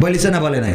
বলিছে না বলে নাই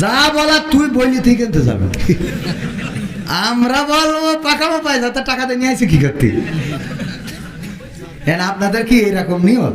যা বলা তুই বইলি তুই কিনতে যাবে। আমরা বলব পাকামো পাই যাতে টাকা দিয়ে নিয়ে আসি কি করতে? আপনাদের কি এরকম নিয়ম?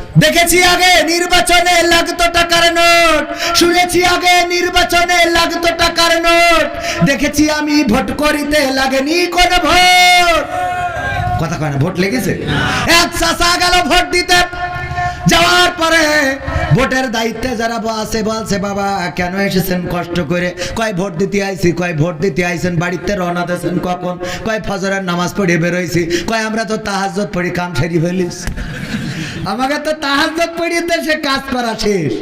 দেখেছি আগে নির্বাচনে লাগতো টাকার নোট। শুনেছি আগে নির্বাচনে লাগতো টাকার নোট। দেখেছি আমি ভোট করিতে লাগেনি কোন ভোট। কথা কয় না, ভোট লেগেছে? এক চাষা গেল ভোট দিতে। যাওয়ার পরে ভোটের দায়িত্বে যারা আছে বলছে, বাবা, কেন এসেছেন কষ্ট করে? কয় ভোট দিতে আইছি, কয় ভোট দিতে আইছেন, বাড়িতে রওনা দিয়েছেন কখন? কয় ফজরের নামাজ পড়ে বেরোইছি, কয় আমরা তো তাহাজ্জত পড়ি কাম সেরি ফেলিস। আমাকে তো তাহাজ্জত পড়িয়ে সে কাজ করা শেষ।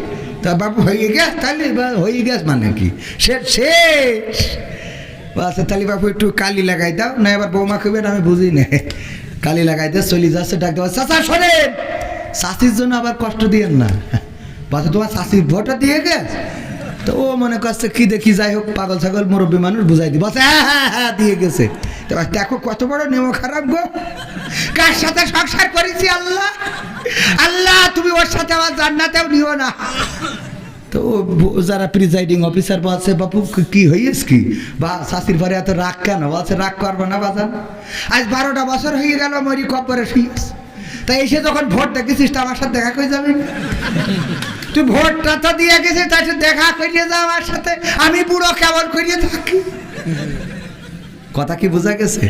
তা বাবু হয়ে গেছ? তাহলে হয়ে গেছ মানে কি? সে শেষ। আচ্ছা তাহলে বাবু একটু কালি লাগাই দাও। না, এবার বৌমা খুবেন আমি বুঝি না। কালি লাগাই দিয়ে চলে যাচ্ছে ডাক্তার চাচা, শোনেন! শাশির জন্য আবার কষ্ট দিয়েন না। বাচ্চা তোমার শাশির ভোটটা দিয়ে গেছ? তো ও মনে করছে, কি দেখি, যাই হোক, পাগল ছাগল, মুরব্বী মানুষ, বুঝাই দিব হ্যাঁ হ্যাঁ হ্যাঁ দিয়ে গেছে। দেখো কত বড় নেমো খারাপ গো। কার সাথে সংসার করেছি আল্লাহ? আল্লাহ, তুমি ওর সাথে আমার জান্নাতেও নিও না। তো যারা প্রিজাইডিং অফিসার বলছে বাপু, কি- হইস কি? বা শাশির পরে এত রাগ কেন? বলছে রাগ করব না, বাজান? আজ বারোটা বছর হয়ে গেল, মরি কপরে শুইস তা এসে যখন ভোট দেখেছিস, তো আমার সাথে দেখা করে যাবি? তুই ভোটটা তো দিয়ে গেছিস তার সাথে দেখা করিয়ে যা আমার সাথে। আমি বুড়ো কেমন করিয়ে থাকি? কথা কি বোঝা গেছে?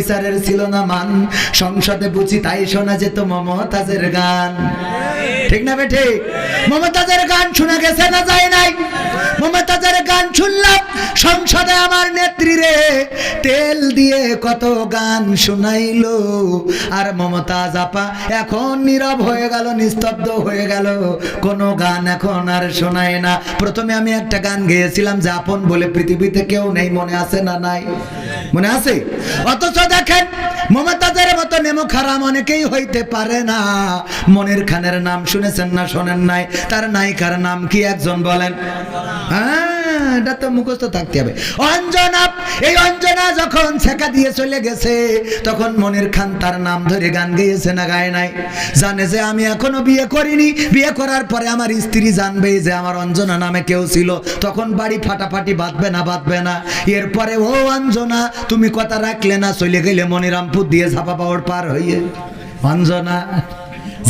বিচারের ছিল না মান। সংসদে বুঝি তাই শোনা যেত মমতাজের গান। ঠিক না বেঠে? মমতাজের গান শোনা গেছে না যায় নাই? মমতাজের গান শুনলাম, সংসদে আমার নেত্রী রে। তেল দিয়ে কত গান শুনাইলো। আর মমতাজ আপা এখন নীরব হয়ে গেল, নিস্তব্ধ হয়ে গেল। কোনো গান এখন আর শোনায় না। প্রথমে আমি একটা গান গেয়েছিলাম যে আপন বলে পৃথিবীতে কেউ নেই, মনে আছে না নাই? মনে আছে? অথচ দেখেন, মমতাজের মতো নেমো খারাপ অনেকেই হইতে পারে না। মনির খানের নাম শুনেছেন না শোনেন নাই? তার নায়িকার নাম কি একজন বলেন? হ্যাঁ? এটা তো মুখস্থ থাকতে হবে। অঞ্জনা, এই অঞ্জনা যখন ছেকা দিয়ে চলে গেছে, তখন মনির খান তার নাম ধরে গান গেয়েছে না গায় নাই। জানে যে আমি এখনও বিয়ে করিনি। বিয়ে করার পরে আমার স্ত্রী জানবে যে আমার অঞ্জনা নামে কেউ ছিল। তখন বাড়ি ফাটাফাটি বাঁধবে না বাঁধবে না। এরপরে, ও অঞ্জনা, তুমি কথা রাখলে না, চলে গেলে মনিরামপুর দিয়ে ঝাপা পাওয়ার পার হইয়ে। অঞ্জনা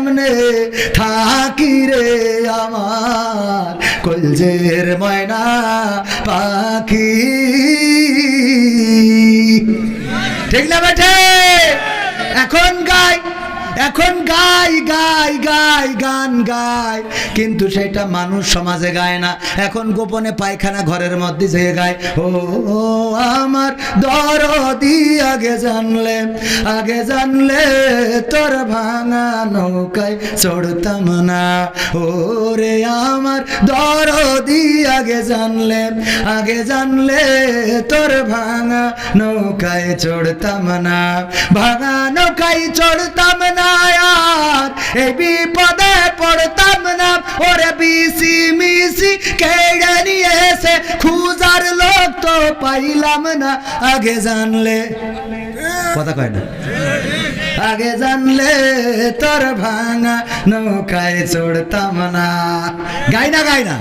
কেমনে থাকি রে আমার কলজের ময়না পাখি। ঠিক না বেঠে? গাই কিন্তু সেটা মানুষ সমাজে গায় না। এখন গোপনে পায়খানা ঘরের মধ্যে যেয়ে গায়, ও আমার দরদি আগে জানলে আগে জানলে তোর ভাঙা নৌকায় চড়তাম না। ও রে, আমার দরদি আগে জানলে আগে জানলে তোর ভাঙা নৌকায় চড়তাম না। ভাঙা নৌকায় চড়তাম না, আর এই বিপদে না ওরে বিসি মিসি, কেড়ে নিয়ে এসে খুঁজার লোক তো পাইলাম না। আগে জানলে, কথা কয় না। আগে জানলে তোর ভাঙা নৌকায় চড়তাম না। গাই না গাই না।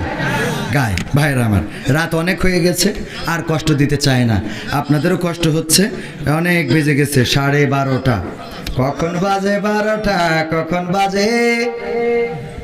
গায় ভাইরা আমার, রাত অনেক হয়ে গেছে, আর কষ্ট দিতে চায় না। আপনাদেরও কষ্ট হচ্ছে, অনেক বেজে গেছে, সাড়ে বারোটা। কখন বাজে বারোটা, কখন বাজে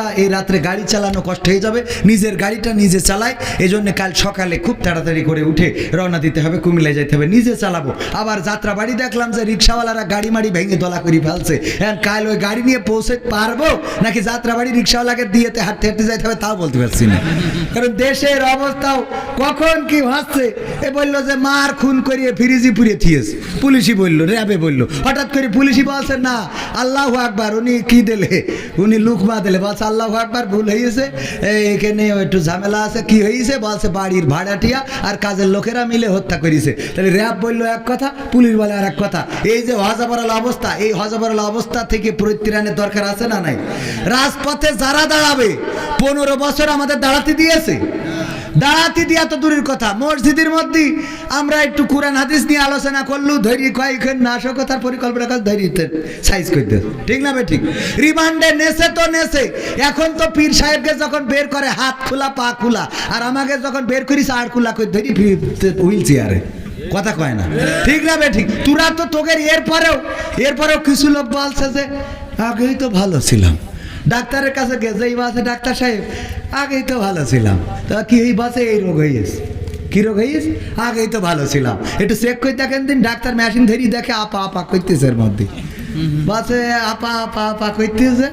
অবস্থা এই রাত্রে গাড়ি চালানো কষ্ট হয়ে যাবে। নিজের গাড়িটা নিজে চালাই এই জন্য কাল সকালে খুব তাড়াতাড়ি করে উঠে রওনা দিতে হবে, কুমিল্লায় যেতে হবে। নিজে চালাবো। আবার যাত্রা বাড়ি দেখলাম যে রিক্সাওয়ালারা গাড়ি মাড়ি ভেঙে দলা করে ফেলছে। এখন কাল ওই গাড়ি নিয়ে পৌঁছে পারব? নাকি যাত্রা বাড়ি রিক্সাওয়ালাকে দিয়েতে হাঁটতে হাঁটতে যাইতে হবে তাও বলতে পারছি না। কারণ দেশের অবস্থাও কখন কি ভাসছে, এ বলল যে মার খুন করিয়ে ফিরিজি পুড়িয়ে থিয়েছে। পুলিশই বলল, র্যাবে বলল। হঠাৎ করে পুলিশই বলছে, না, আল্লাহ আকবার, উনি কি দিলে? উনি লুকমা দিলে, বলছে আল্লাহ একবার ভুল হয়েছে এখানে একটু ঝামেলা আছে। কি হয়েছে বলছে বাড়ির ভাড়াটিয়া আর কাজের লোকেরা মিলে হত্যা করেছে। তাহলে র্যাব বলল এক কথা, পুলিশ বলে আর এক কথা। এই যে হজাবরাল অবস্থা, এই হজাবরাল অবস্থা থেকে পরিত্রাণের দরকার আছে না নাই? রাজপথে যারা দাঁড়াবে, পনেরো বছর আমাদের দাঁড়াতে দিয়েছে। দাঁড়াতে দিয়া তো দূরের কথা। মসজিদের মধ্যে আমরা একটু কোরআন হাদিস নিয়ে আলোচনা করলু, ধৈর্য কয়েকক্ষণ নাশকতার পরিকল্পনা কাজ ধৈর্যতে সাইজ করতে ঠিক না বে ঠিক? রিমান্ডে নেছে তো নেছে। এখন তো পীর সাহেবকে যখন বের করে, হাত খোলা, পা খোলা, আর আমাকে যখন বের করিস, আর খোলা করে ধরি, হুইল চেয়ারে। কথা কয় না। ঠিক না বে ঠিক? তোরা তো তোকে এরপরেও এরপরেও কিছু লোক বলছে যে, আগেই তো ভালো ছিলাম। ডাক্তারের কাছে গেছে এই বাসে ডাক্তার সাহেব আগেই তো ভালো ছিলাম। তা কি এই বাসে এই রোগ হয়েছে কী রোগ হয়েছে আগেই তো ভালো ছিলাম। একটু চেক করে দেখেন দিন ডাক্তার মেশিন ধরি দেখে আপা আপা করতেছে এর মধ্যে। বাসে আপা আপা আপা করতেছে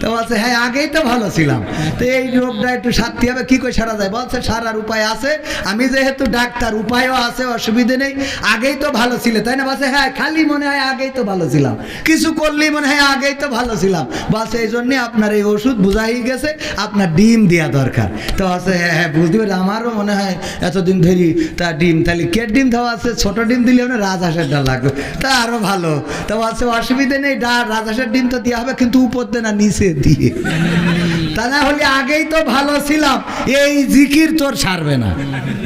তো বলছে হ্যাঁ আগেই তো ভালো ছিলাম। তো এই রোগটা একটু সারতে হবে, কী করে সারা যায়? বলছে, সারার উপায় আছে। আমি যেহেতু ডাক্তার, উপায়ও আছে, অসুবিধে নেই। আগেই তো ভালো ছিল, তাই না? বলছে হ্যাঁ খালি মনে হয় আগেই তো ভালো ছিলাম। কিছু করলেই মনে হয় আগেই তো ভালো ছিলাম। বলছে, এই জন্যে আপনার এই ওষুধ বোঝাই গেছে, আপনার ডিম দেওয়া দরকার। তো আছে হ্যাঁ হ্যাঁ বুঝতে পারি আমারও মনে হয় এতদিন ধরি তা ডিম, তাহলে কে ডিম দেওয়া আছে? ছোট ডিম দিলে না রাজহাঁসের ডাল লাগবে। তা আরও ভালো। তো আছে অসুবিধে নেই, ডা, রাজহাঁসের ডিম তো দেওয়া হবে, কিন্তু উপর না নিচে। দিয়ে। তা না হলে আগেই তো ভালো ছিলাম। এই জিকির তোর ছাড়বে না।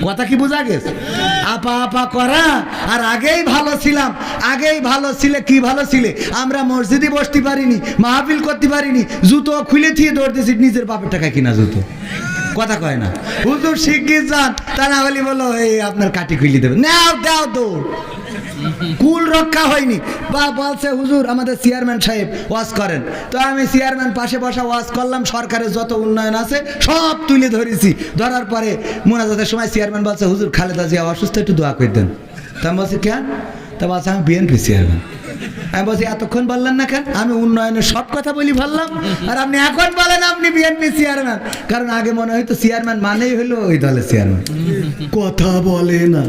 কথা কি বোঝা গেছে? আপা আপা করা, আর আগেই ভালো ছিলাম। আগেই ভালো ছিলে, কি ভালো ছিলে? আমরা মসজিদে বসতে পারিনি, মাহফিল করতে পারিনি, জুতো খুলে থিয়ে দৌড় দিয়েছি, নিজের বাপের টাকা কিনা জুতো। কথা কয় না। হুজুর শিগগির যান। তা না হলে বলো, এই আপনার কাটি খুলে দেবে নাও, দাও দৌড়। কুল রক্ষা হয়নি। বা বলছে, হুজুর, আমাদের চেয়ারম্যান সাহেব ওয়াজ করেন। তো আমি চেয়ারম্যান পাশে বসা ওয়াজ করলাম, সরকারের যত উন্নয়ন আছে সব তুলে ধরেছি। ধরার পরে মোনাজাতের সময় চেয়ারম্যান বলছে, হুজুর, খালেদা জিয়া অসুস্থ, একটু দোয়া করে দেন। তা আমি বলছি, কেন? তা বলছে, আমি বিএনপি চেয়ারম্যান আমি বলছি, এতক্ষণ বললেন না কেন? আমি উন্নয়নের সব কথা বলি ভাবলাম আর আপনি এখন বলেন আপনি বিএনপি চেয়ারম্যান কারণ আগে মনে হয়তো চেয়ারম্যান মানেই হলো ওই দলের চেয়ারম্যান কথা বলে না।